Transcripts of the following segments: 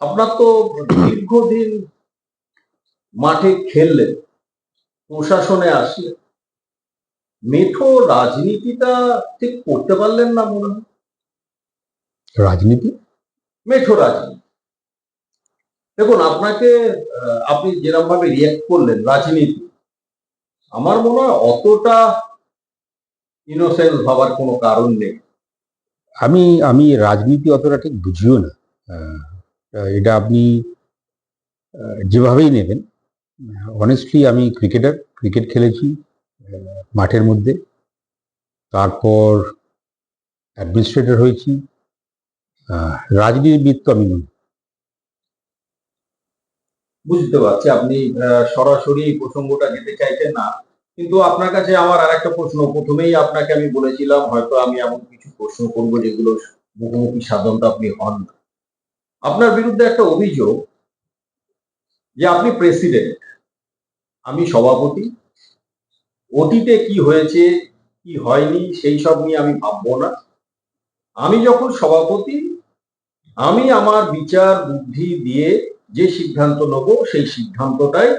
আপনার তো দীর্ঘদিন মাঠে খেললেন প্রশাসনে আসলেন মেঠো রাজনীতিটা ঠিক করতে পারলেন না মনে হয়। রাজনীতি? মেঠো রাজনীতি। দেখুন আপনাকে আপনি যেরকম ভাবে রিয়াক্ট করলেন রাজনীতি আমার মনে হয় অতটা ইনোসেন্স ভাবার কোনো কারণ নেই। আমি আমি রাজনীতি অতটা ঠিক বুঝিও না। এটা আপনি যেভাবেই নেবেন অনেস্টলি আমি ক্রিকেটার ক্রিকেট খেলেছি মাঠের মধ্যে। তারপর অ্যাডমিনিস্ট্রেটর হয়েছি। রাজনীতিবিদ তো আমি নই। বুঝতে পারছি আপনি সরাসরি এই প্রসঙ্গটা যেতে চাইছেন না। কিন্তু আপনার কাছে আমার আর একটা প্রশ্ন, প্রথমেই আপনাকে আমি বলেছিলাম হয়তো আমি এমন কিছু প্রশ্ন করব যেগুলো মুখোমুখি সাধারণত আপনি হন না। আপনার বিরুদ্ধে একটা অভিযোগ যে আপনি প্রেসিডেন্ট আমি সভাপতি, অতীতে কি হয়েছে, কি হয়নি, সেই সব নিয়ে আমি ভাববো না। আমি যখন সভাপতি, আমি আমার বিচার বুদ্ধি দিয়ে যে সিদ্ধান্ত নেব, সেই সিদ্ধান্তটাই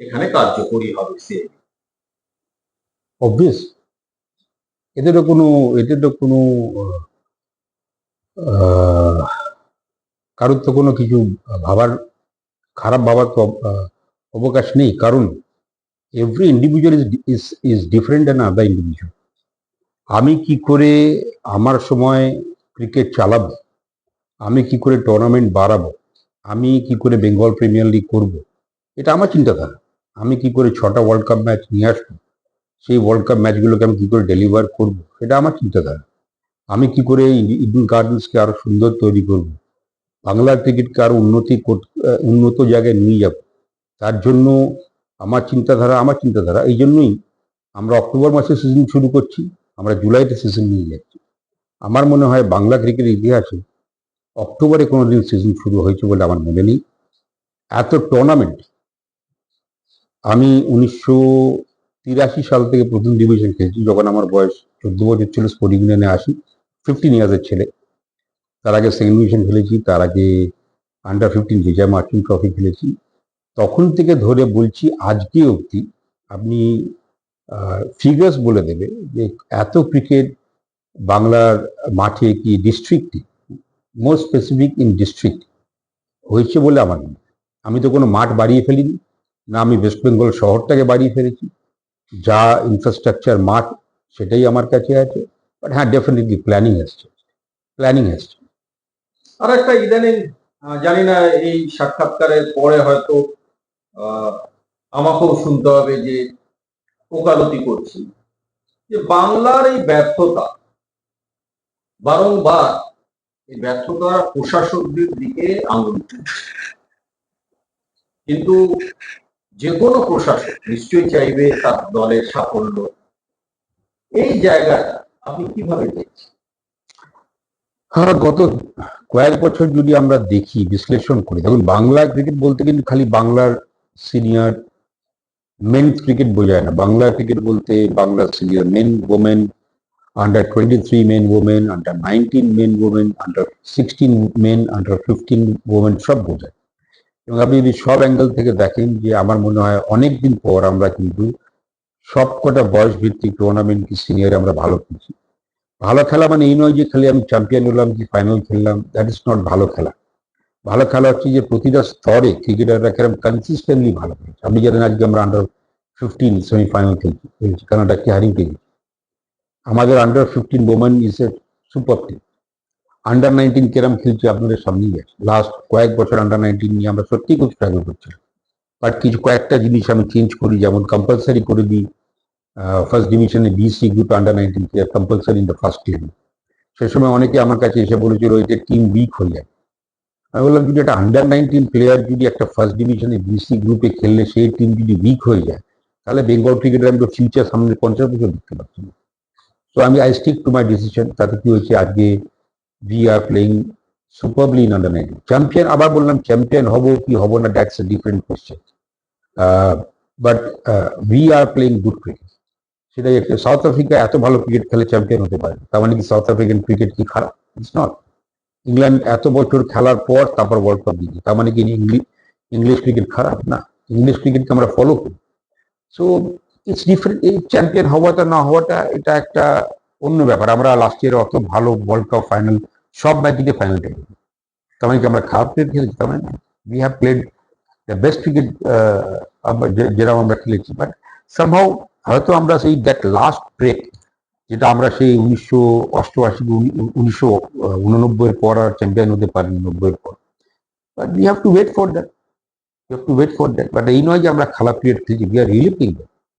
এখানে কার্যকরী হবে, সে। অবভিয়াস এতে তো কোনো এতে তো কোনো কারোর তো কোনো কিছু ভাবার, খারাপ ভাবার তো অবকাশ নেই। কারণ every individual is is is different and other individual আমি কি করে আমার সময় ক্রিকেট চালাবো? আমি কি করে টুর্নামেন্ট বাড়াবো? আমি কি করে বেঙ্গল প্রিমিয়ার লিগ করব? এটা আমার চিন্তাধারা। আমি কি করে ছটা ওয়ার্ল্ড কাপ ম্যাচ নিয়ে আসব? সেই ওয়ার্ল্ড কাপ ম্যাচগুলোকে আমি কি করে ডেলিভার করব? সেটা আমার চিন্তাধারা। আমি কি করে ইডেন গার্ডেন্সকে আরও সুন্দর তৈরি করব? বাংলার ক্রিকেটকে আরও উন্নতি উন্নত জায়গায় নিয়ে যাব। তার জন্য আমার চিন্তাধারা আমার চিন্তাধারা এই জন্যই আমরা অক্টোবর মাসে সিজন শুরু করছি, আমরা জুলাইতে সিজন নিয়ে যাচ্ছি। আমার মনে হয় বাংলা ক্রিকেটের ইতিহাসে অক্টোবরে কোনো দিন সিজন শুরু হয়েছে বলে আমার মনে নেই। এত টুর্নামেন্ট আমি উনিশশো তিরাশি সাল থেকে প্রথম ডিভিশন খেলছি, যখন আমার বয়স চোদ্দ বছর ছিল স্পোর্টিং ইউনিয়নে আসি ফিফটিন ইয়ার্সের ছেলে। তার আগে সেকেন্ড ডিভিশন খেলেছি, তার আগে under fifteen Vijay Merchant trophy খেলেছি। তখন থেকে ধরে বলছি আজকে অবধি আপনি ফিগার্স বলে দেবে যে এত ক্রিকেট বাংলার মাঠে কি ডিস্ট্রিক্টে মোর স্পেসিফিক ইন ডিস্ট্রিক্ট হয়েছে বলে আমার মনে। আমি তো কোনো মাঠ বাড়িয়ে ফেলিনি, না আমি ওয়েস্ট বেঙ্গল শহরটাকে বাড়িয়ে ফেলেছি। যা ইনফ্রাস্ট্রাকচার মাঠ, সেটাই আমার কাছে আছে। বাট হ্যাঁ ডেফিনেটলি প্ল্যানিং এসছে প্ল্যানিং এসছে আর একটা ইদানিং জানি না, এই সাক্ষাৎকারের পরে হয়তো আমাকেও শুনতে হবে যে ওকালতি করছি। যে বাংলার এই ব্যর্থতা, বারংবার এই ব্যর্থতা প্রশাসকদের দিকে আঙুল কিন্তু যে কোনো প্রশাসক নিশ্চয়ই চাইবে তার দলের সাফল্য। এই জায়গাটা আপনি কীভাবে দেখছেন? হ্যাঁ গত কয়েক বছর যদি আমরা দেখি, বিশ্লেষণ করি, দেখুন, বাংলা ক্রিকেট বলতে কিন্তু খালি বাংলার সিনিয়র মেন ক্রিকেট বোঝায় না। বাংলা ক্রিকেট বলতে Bangla senior men women under twenty three men women under nineteen men women under sixteen men under fifteen women সব বোঝায়। এবং আপনি যদি সব অ্যাঙ্গেল থেকে দেখেন যে আমার মনে হয় অনেক দিন পর আমরা কিন্তু সবকটা বয়স ভিত্তিক টুর্নামেন্ট কি সিনিয়র আমরা ভালো খেলছি ভালো খেলা মানে এই নয় যে খালি আমি চ্যাম্পিয়ন হলাম কি ফাইনাল খেললাম দ্যাট ইজ নট ভালো খেলা। ভালো খেলা হচ্ছে যে প্রতিটা স্তরে ক্রিকেটাররা কেরম কনসিস্টেন্টলি ভালো খেলছে। আপনি জানেন আজকে আমরা আন্ডার ফিফটিন সেমিফাইনাল খেলছি খেলছি কানাডাকে হারিয়ে খেলছি আমাদের under fifteen women is a super team under nineteen কেরাম খেলছে আপনাদের সামনেই আছে। লাস্ট কয়েক বছর আন্ডার নাইনটিন নিয়ে আমরা সত্যি খুব স্ট্রাগল করছিলাম। বাট কিছু কয়েকটা জিনিস আমি চেঞ্জ করি, যেমন কম্পালসারি করে দিই। ফার্স্ট ডিভিশনে B C group under nineteen player compulsory in the first team সে সময় অনেকে আমার কাছে এসে বলেছিল যে টিম উইক হয়ে যায় আমি বললাম যদি একটা আন্ডার নাইনটিন প্লেয়ার যদি একটা ফার্স্ট ডিভিশনে বিসি গ্রুপে খেললে সেই টিম যদি উইক হয়ে যায়, তাহলে বেঙ্গল ক্রিকেটের আমি ফিউচার সামনে পঞ্চাশ বছর দেখতে পাচ্ছি না। তো আমি I stick to my decision তাতে কি হয়েছে? আজকে we are playing superbly in under nineteen champion আবার বললাম চ্যাম্পিয়ন হব কি হব না that's a different question but we are playing good cricket সেটাই একটা সাউথ আফ্রিকা এত ভালো ক্রিকেট খেলে চ্যাম্পিয়ন হতে পারে। তার মানে কি সাউথ আফ্রিকান ক্রিকেট কি খারাপ? ইটস নট ইংল্যান্ড এত বছর খেলার পর তারপর ওয়ার্ল্ড কাপ জিতে। তার মানে কি ইংলিশ ইংলিশ ক্রিকেট খারাপ? না। ইংলিশ ক্রিকেটকে আমরা ফলো করি। সো ইটস ডিফারেন্ট এই চ্যাম্পিয়ন হওয়াটা, না হওয়াটা, এটা একটা অন্য ব্যাপার। আমরা লাস্ট ইয়ার অত ভালো ওয়ার্ল্ড কাপ ফাইনাল সব ম্যাচে ফাইনাল খেলি তার মানে কি আমরা খারাপ ক্রিকেট খেলেছি? তার মানে we have played the best cricket যেরকম আমরা খেলেছি। বাট সামহাও হয়তো আমরা সেই দ্যাট লাস্ট ব্রেক যেটা আমরা সেই উনিশশো অষ্টআশি উনিশশো উননব্বইয়ের পর আর চ্যাম্পিয়ন হতে পারি নব্বই পর। But we have to wait for that you have to wait for that but এই নয় যে আমরা খেলা পিরিয়ড থেকে we are really playing that